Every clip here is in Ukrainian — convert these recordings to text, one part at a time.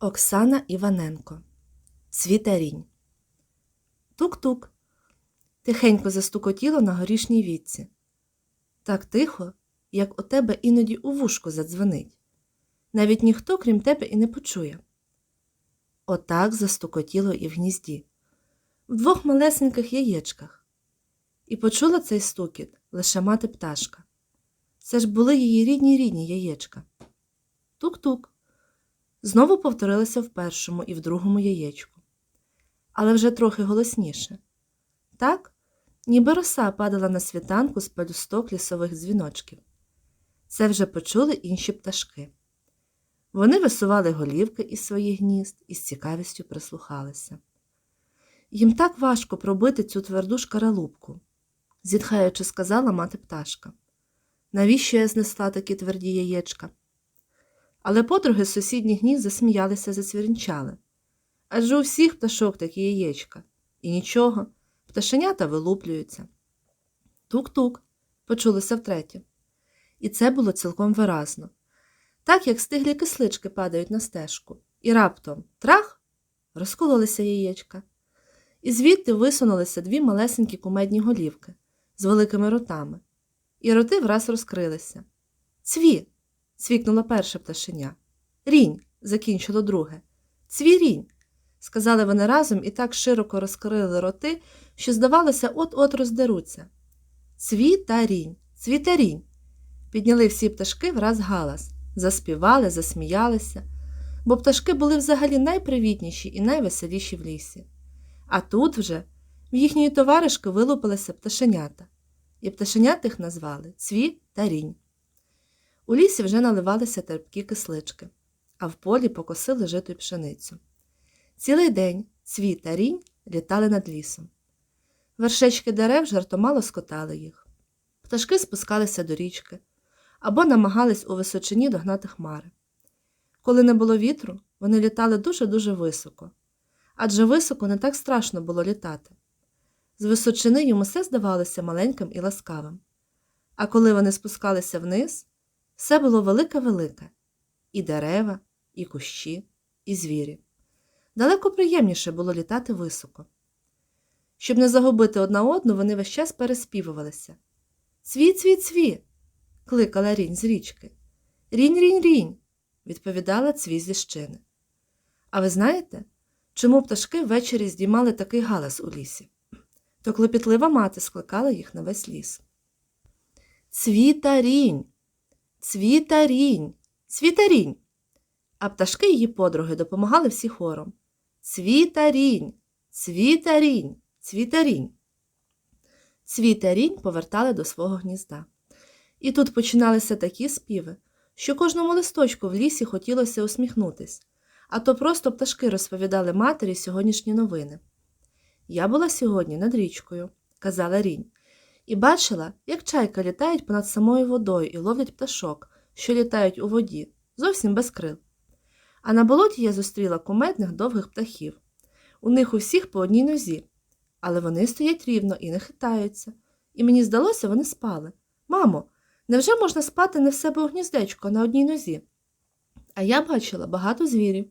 Оксана Іваненко. Цвітарінь. Тук-тук. Тихенько застукотіло на горішній вітці. Так тихо, як у тебе іноді у вушку задзвонить. Навіть ніхто, крім тебе, і не почує. Отак застукотіло і в гнізді, в двох малесеньких яєчках. І почула цей стукіт лише мати пташка. Це ж були її рідні рідні яєчка. Тук-тук. Знову повторилося в першому і в другому яєчку, але вже трохи голосніше. Так, ніби роса падала на світанку з пелюсток лісових дзвіночків. Це вже почули інші пташки. Вони висували голівки із своїх гнізд і з цікавістю прислухалися. Їм так важко пробити цю тверду шкаралупку, зітхаючи, сказала мати пташка. Навіщо я знесла такі тверді яєчка? Але подруги з сусідніх гнізд засміялися, засвірінчали. Адже у всіх пташок такі яєчка. І нічого, пташенята вилуплюються. Тук-тук, почулося втретє. І це було цілком виразно. Так, як стиглі кислички падають на стежку, і раптом трах розкололися яєчка. І звідти висунулися дві малесенькі кумедні голівки з великими ротами, і роти враз розкрилися. Цві. Цвікнуло перше пташеня. Рінь, закінчило друге. Цвірінь. сказали вони разом і так широко розкрили роти, що, здавалося, от-от роздеруться. Цвітарінь, цвітарінь. Підняли всі пташки враз галас, заспівали, засміялися, бо пташки були взагалі найпривітніші і найвеселіші в лісі. А тут вже в їхньої товаришки вилупилися пташенята, і пташенят їх назвали Цві та Рінь. У лісі вже наливалися терпкі кислички, а в полі покосили житу пшеницю. Цілий день цві та рінь літали над лісом. Вершечки дерев жартома лоскотали їх. Пташки спускалися до річки або намагались у височині догнати хмари. Коли не було вітру, вони літали дуже-дуже високо, адже високо не так страшно було літати. З височини йому все здавалося маленьким і ласкавим. А коли вони спускалися вниз, все було велике-велике і дерева, і кущі, і звірі. Далеко приємніше було літати високо. Щоб не загубити одна одну, вони весь час переспівувалися. Цві, цві, цві. кликала рінь з річки. Рінь, рінь, рінь, відповідала цві з ліщини. А ви знаєте, чому пташки ввечері здіймали такий галас у лісі? То клопітлива мати скликала їх на весь ліс. Цвітарінь, цвітарінь, цвітарінь. А пташки її подруги допомагали всі хором. Цвітарінь, цвітарінь, цвітарінь. Цвітарінь повертали до свого гнізда. І тут починалися такі співи, що кожному листочку в лісі хотілося усміхнутись, а то просто пташки розповідали матері сьогоднішні новини. Я була сьогодні над річкою, казала Рінь, і бачила, як чайка літають понад самою водою і ловлять пташок, що літають у воді, зовсім без крил. А на болоті я зустріла кумедних довгих птахів. У них у всіх по одній нозі, але вони стоять рівно і не хитаються. І мені здалося, вони спали. Мамо, невже можна спати не в себе у гніздечку, на одній нозі? А я бачила багато звірів,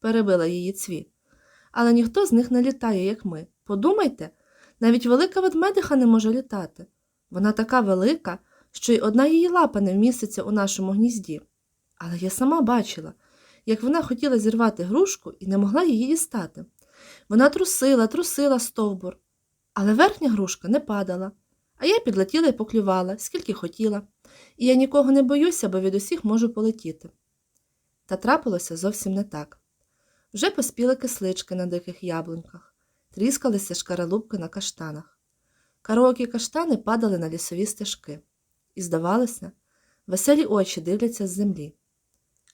перебила її цві. Але ніхто з них не літає, як ми. Подумайте, навіть велика ведмедиха не може літати. Вона така велика, що й одна її лапа не вміститься у нашому гнізді. Але я сама бачила, як вона хотіла зірвати грушку і не могла її дістати. Вона трусила, трусила стовбур, але верхня грушка не падала, а я підлетіла і поклювала, скільки хотіла, і я нікого не боюся, бо від усіх можу полетіти. Та трапилося зовсім не так. Вже поспіли кислички на диких яблуньках, тріскалися шкаралупки на каштанах. Караокі каштани падали на лісові стежки, і, здавалося, веселі очі дивляться з землі.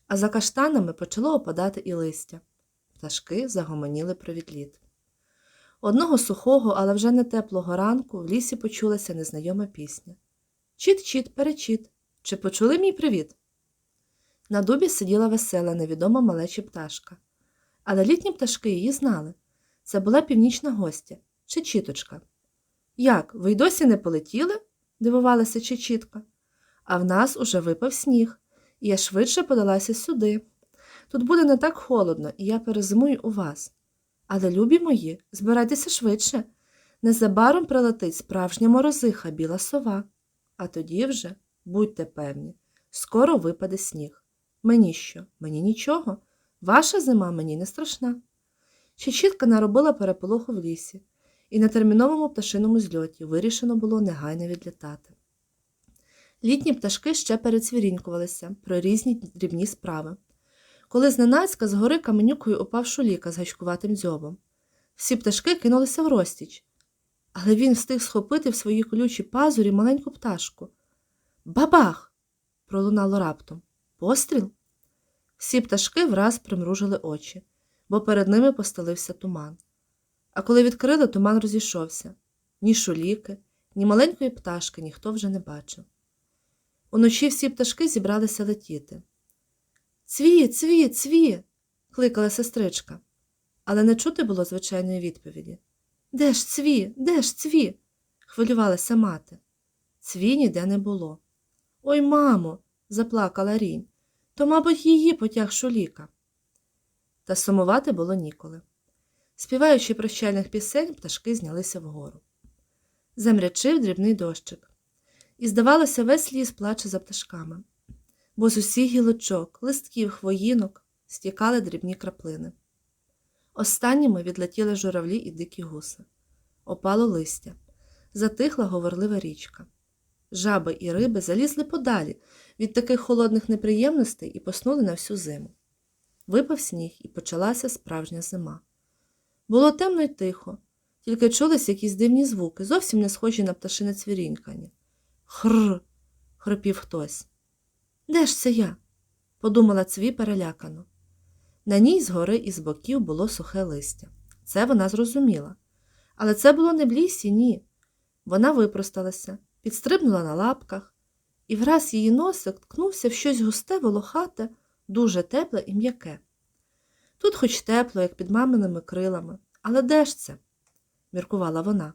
А за каштанами почало опадати і листя. Пташки загомоніли про відліт. Одного сухого, але вже не теплого ранку в лісі почулася незнайома пісня. Чіт-чіт, перечіт. Чи почули мій привіт? На дубі сиділа весела, невідома малеча пташка. Але літні пташки її знали. Це була північна гостя, Чечіточка. Як, ви й досі не полетіли? дивувалася Чечітка. А в нас уже випав сніг, і я швидше подалася сюди. Тут буде не так холодно, і я перезимую у вас. Але, любі мої, збирайтеся швидше. Незабаром прилетить справжня морозиха, біла сова. А тоді вже, будьте певні, скоро випаде сніг. Мені що? Мені нічого. Ваша зима мені не страшна. Чечітка наробила переполоху в лісі, і на терміновому пташиному зльоті вирішено було негайно відлітати. Літні пташки ще перецвірінькувалися про різні дрібні справи. Коли зненацька з гори каменюкою упав шуліка з гачкуватим дзьобом. Всі пташки кинулися в розтіч, але він встиг схопити в свої колючі пазурі маленьку пташку. Бабах! пролунало раптом. Постріл? Всі пташки враз примружили очі, бо перед ними постелився туман. А коли відкрили, туман розійшовся. Ні шуліки, ні маленької пташки ніхто вже не бачив. Уночі всі пташки зібралися летіти. Цві, цві, цві. кликала сестричка, але не чути було звичайної відповіді. Де ж цві, де ж цві? хвилювалася мати. Цві ніде не було. Ой, мамо, заплакала рінь, то, мабуть, її потяг шуліка. Та сумувати було ніколи. Співаючи прощальних пісень, пташки знялися вгору. Замрячив дрібний дощик, і, здавалося, весь ліс плаче за пташками, бо з усіх гілочок, листків, хвоїнок стікали дрібні краплини. Останніми відлетіли журавлі і дикі гуси. Опало листя, затихла говорлива річка. Жаби і риби залізли подалі від таких холодних неприємностей і поснули на всю зиму. Випав сніг і почалася справжня зима. Було темно й тихо, тільки чулись якісь дивні звуки, зовсім не схожі на пташине цвірінькання. Хр. хропів хтось. Де ж це я? подумала цві перелякано. На ній згори і з боків було сухе листя. Це вона зрозуміла. Але це було не в лісі, ні. Вона випросталася, підстрибнула на лапках, і враз її носик ткнувся в щось густе, волохате, дуже тепле і м'яке. Тут хоч тепло, як під маминими крилами, але де ж це? міркувала вона.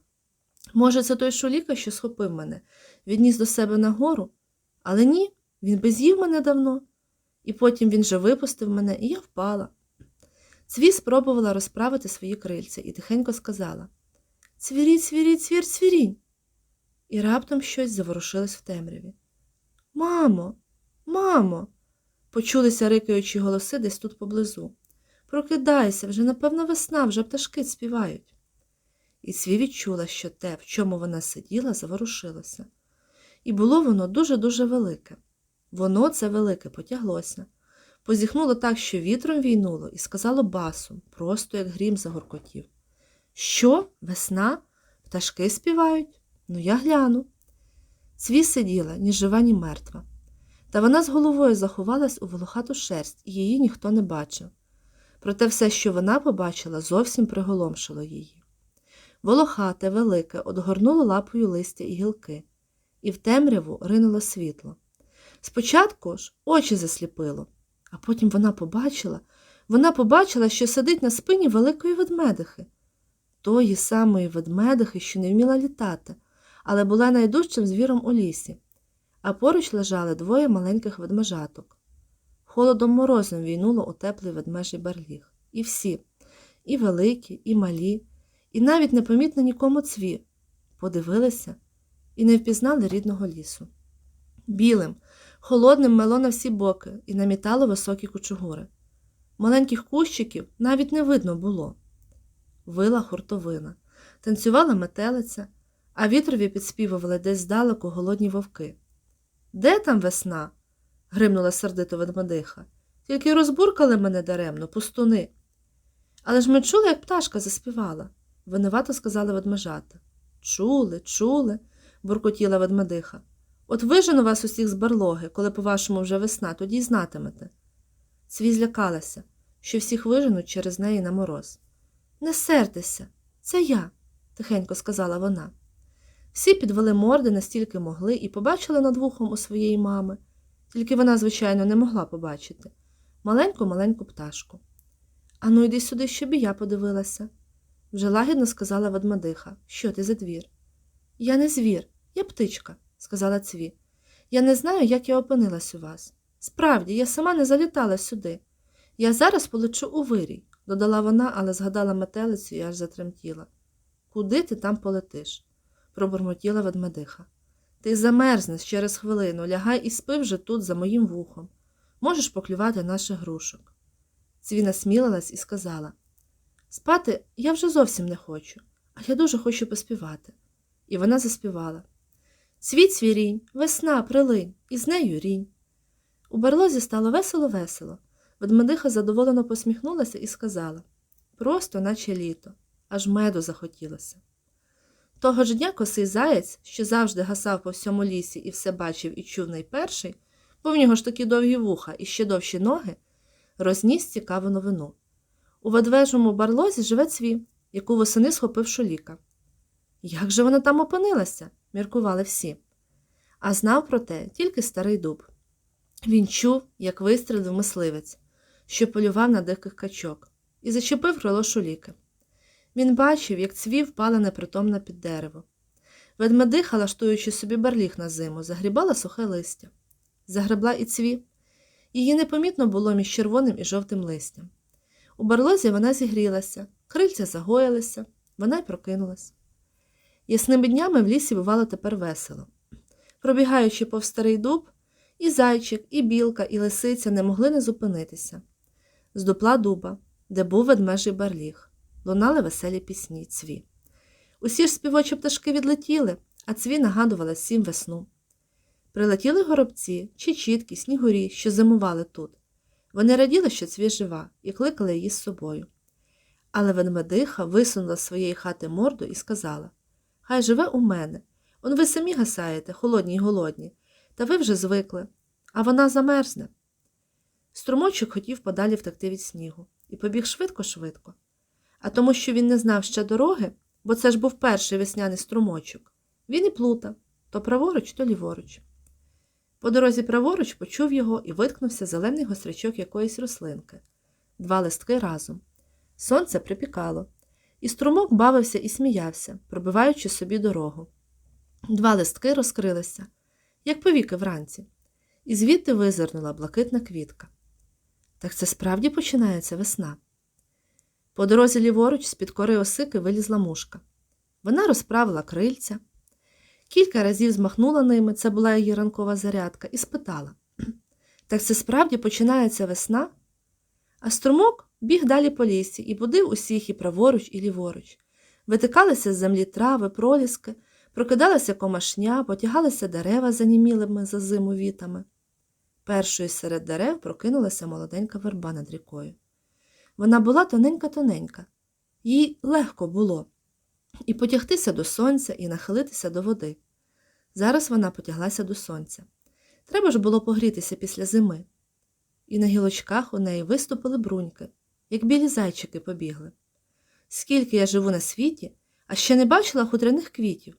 Може, це той шуліка, що схопив мене, відніс до себе нагору? Але ні, він би з'їв мене давно, і потім він же випустив мене, і я впала. Цві спробувала розправити свої крильця і тихенько сказала Цвіріть, цвіріть, цвір, цвірінь. І раптом щось заворушилось в темряві. Мамо, мамо, почулися рикаючі голоси десь тут поблизу. Прокидайся, вже, напевно, весна, вже пташки співають. І Цві відчула, що те, в чому вона сиділа, заворушилося. І було воно дуже-дуже велике. Воно це велике потяглося. Позіхнуло так, що вітром війнуло, і сказало басом, просто як грім загоркотів. Що, весна? Пташки співають? Ну, я гляну. Цві сиділа, ні жива, ні мертва. Та вона з головою заховалась у волохату шерсть, і її ніхто не бачив. Проте все, що вона побачила, зовсім приголомшило її. Волохате, велике, одгорнуло лапою листя і гілки, і в темряву ринуло світло. Спочатку ж очі засліпило, а потім вона побачила, вона побачила, що сидить на спині великої ведмедихи, тої самої ведмедихи, що не вміла літати, але була найдужчим звіром у лісі, а поруч лежали двоє маленьких ведмежаток. Холодом морозом війнуло у теплий ведмежий барліг. І всі, і великі, і малі, і навіть непомітно нікому цві, подивилися і не впізнали рідного лісу. Білим, холодним мело на всі боки і намітало високі кучугури. Маленьких кущиків навіть не видно було. Вила хуртовина, танцювала метелиця, а вітрові підспівували десь здалеку голодні вовки. Де там весна? гримнула сердито ведмедиха. Тільки розбуркали мене даремно, пустуни. Але ж ми чули, як пташка заспівала, винувато сказали ведмежата. Чули, чули, буркотіла ведмедиха. От вижену вас усіх з барлоги, коли, по-вашому, вже весна, тоді й знатимете. Цві злякалася, що всіх виженуть через неї на мороз. Не сертеся, це я, тихенько сказала вона. Всі підвели морди настільки могли і побачили над вухом у своєї мами, тільки вона, звичайно, не могла побачити маленьку маленьку пташку. Ану, йди сюди, щоб і я подивилася, вже лагідно сказала ведмедиха. Що ти за двір? Я не звір, я птичка, сказала цві. Я не знаю, як я опинилась у вас. Справді, я сама не залітала сюди. Я зараз полечу у вирій, додала вона, але згадала метелицю і аж затремтіла. Куди ти там полетиш? Пробурмотіла ведмедиха. Ти замерзнеш через хвилину, лягай і спи вже тут за моїм вухом. Можеш поклювати наших грушок. Цвіна смілилась і сказала Спати я вже зовсім не хочу, а я дуже хочу поспівати. І вона заспівала Світ свірінь, весна, прилинь, і з нею рінь. У барлозі стало весело-весело. Ведмедиха задоволено посміхнулася і сказала Просто, наче літо, аж меду захотілося. Того ж дня косий заєць, що завжди гасав по всьому лісі і все бачив і чув найперший, бо в нього ж такі довгі вуха і ще довші ноги, розніс цікаву новину. У ведвежому барлозі живе цві, яку восени схопив шоліка. Як же вона там опинилася? міркували всі. А знав про те тільки старий дуб. Він чув, як вистрілив мисливець, що полював на диких качок, і зачепив крило шуліки. Він бачив, як цві впала непритомна під дерево. Ведмедиха, лаштуючи собі барліг на зиму, загрібала сухе листя. Загребла і цві. Її непомітно було між червоним і жовтим листям. У барлозі вона зігрілася, крильця загоїлися, вона й прокинулась. Ясними днями в лісі бувало тепер весело. Пробігаючи повз старий дуб, і зайчик, і білка, і лисиця не могли не зупинитися. З дупла дуба, де був ведмежий барліг, лунали веселі пісні цві. Усі ж співочі пташки відлетіли, а цві нагадувала всім весну. Прилетіли горобці, чечітки, снігурі, що зимували тут. Вони раділи, що цві жива, і кликали її з собою. Але ведмедиха висунула з своєї хати морду і сказала Хай живе у мене. Он ви самі гасаєте, холодні й голодні, та ви вже звикли, а вона замерзне. Струмочок хотів подалі втекти від снігу і побіг швидко-швидко. А тому, що він не знав ще дороги, бо це ж був перший весняний струмочок, він і плутав то праворуч, то ліворуч. По дорозі праворуч почув його і виткнувся зелений гострячок якоїсь рослинки, два листки разом. Сонце припікало, і струмок бавився і сміявся, пробиваючи собі дорогу. Два листки розкрилися, як повіки вранці, і звідти визирнула блакитна квітка. Так це справді починається весна. По дорозі ліворуч з-під кори осики вилізла мушка. Вона розправила крильця. Кілька разів змахнула ними, це була її ранкова зарядка, і спитала Так це справді починається весна? А струмок біг далі по лісі і будив усіх і праворуч, і ліворуч. Витикалися з землі трави, проліски, прокидалася комашня, потягалися дерева занімілими за зиму вітами. Першою серед дерев прокинулася молоденька верба над рікою. Вона була тоненька-тоненька, їй легко було і потягтися до сонця, і нахилитися до води. Зараз вона потяглася до сонця. Треба ж було погрітися після зими. І на гілочках у неї виступили бруньки, як білі зайчики побігли. Скільки я живу на світі, а ще не бачила хутряних квітів,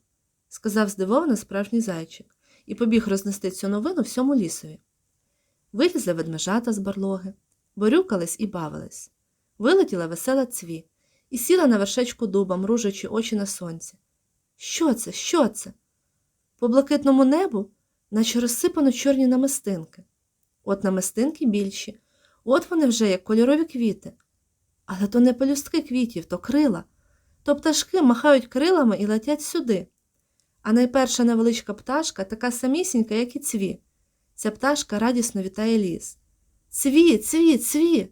сказав здивовано справжній зайчик, і побіг рознести цю новину всьому лісові. Вилізли ведмежата з барлоги, борюкались і бавились. Вилетіла весела цві і сіла на вершечку дуба, мружачи очі на сонці. Що це? Що це? По блакитному небу, наче розсипано чорні намистинки. От намистинки більші, от вони вже як кольорові квіти. Але то не пелюстки квітів, то крила. То пташки махають крилами і летять сюди. А найперша невеличка пташка така самісінька, як і цві. Ця пташка радісно вітає ліс. Цві, цві, цві.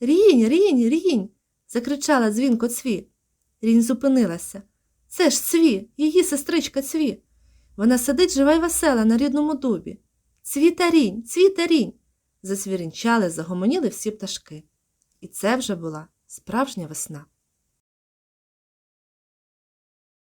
Рінь, рінь, рінь. закричала дзвінко цві. Рінь зупинилася. Це ж цві, її сестричка цві. Вона сидить жива й весела на рідному дубі. Цвіта рінь, цвіта рінь. Засвірінчали, загомоніли всі пташки. І це вже була справжня весна.